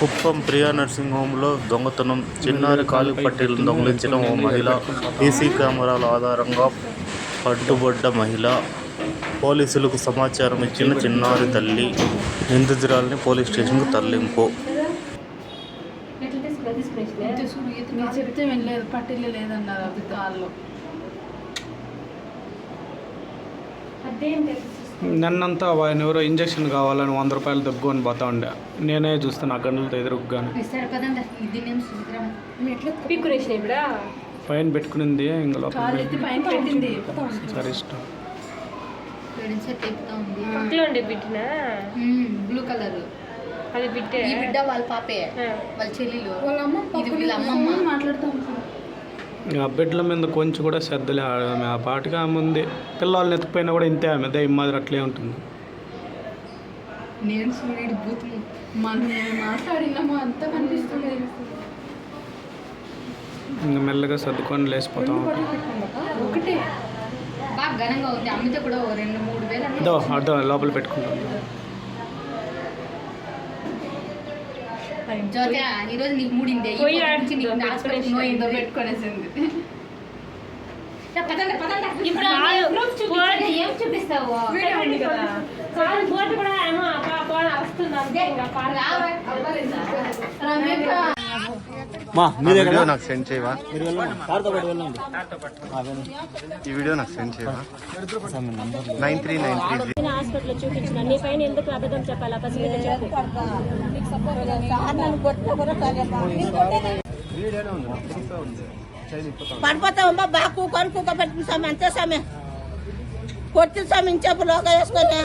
Kuppam Priya nursing హోంలో దొంగతనం. చిన్నారి కాలి పట్టీలను దొంగిలించిన ఓ మహిళ సీసీ కెమెరాల ఆధారంగా పట్టుబడ్డ మహిళ పోలీసులకు సమాచారం ఇచ్చిన చిన్నారి తల్లి నిందితురాలిని పోలీస్ స్టేషన్కు తరలింపు. చెప్తే పట్టిల్లు లేదన్నారు అదేం తెలుసు? నన్నంతా ఆయన ఎవరో ఇంజక్షన్ కావాలని వంద రూపాయలు దెబ్బకొని పోతా ఉండే. నేనే చూస్తాను ఆ గంటలతో ఎదురుగ్గాను పైన పెట్టుకునింది ఇంక లోపల సరే ఇష్టం. Blue colour. అది బిడ్డే. ఈ బిడ్డ వాళ్ళ పాపే. వాళ్ళ చెల్లెలు. వాళ్ళ అమ్మ ఇది వీళ్ళ అమ్మమ్మ. మాట్లాడుతూ బిడ్డల మీద కొంచెం కూడా శ్రద్ధలే ఆమె. ఆ పాటిగా ఆమె ఉంది. పిల్లల్ని ఎత్తుకుపోయినా కూడా ఇంతే ఆమె. దయ్యం మాదిరి అట్లే ఉంటుంది. నేను సూర్యుడు బూతులు మనం మేము మాట్లాడినాము అంతా కనిపిస్తుంది ఇంకా మెల్లగా సర్దుకొని లేచిపోతా. ఉంటాం ఒకటే. బాగా ఘనంగా ఉంది అమ్మితే కూడా ఓ రెండు మూడు వేలు అన్న అదో అదో లోపల పెట్టుకుంటాం జ్యోతి ఈ రోజు నీకు మూడిందే పెట్టుకొనేసింది. ఏం చూపిస్తావు? కూడా ఏమో వీడియో నాకు సెండ్ చేయవా? ఈ వీడియో నాకు సెండ్ చేయవా? Nine three nine three hospital చూపించిన నీ పైన ఎందుకు అబద్ధం చెప్పాలా? పసిగిన చెప్పు. పడిపోతావమ్మా బాగా కూకొని కుక్క పెట్టిన స్వామి. అంతే స్వామి. కొట్టిన స్వామి ఇంచేపు లోగా వేసుకొని.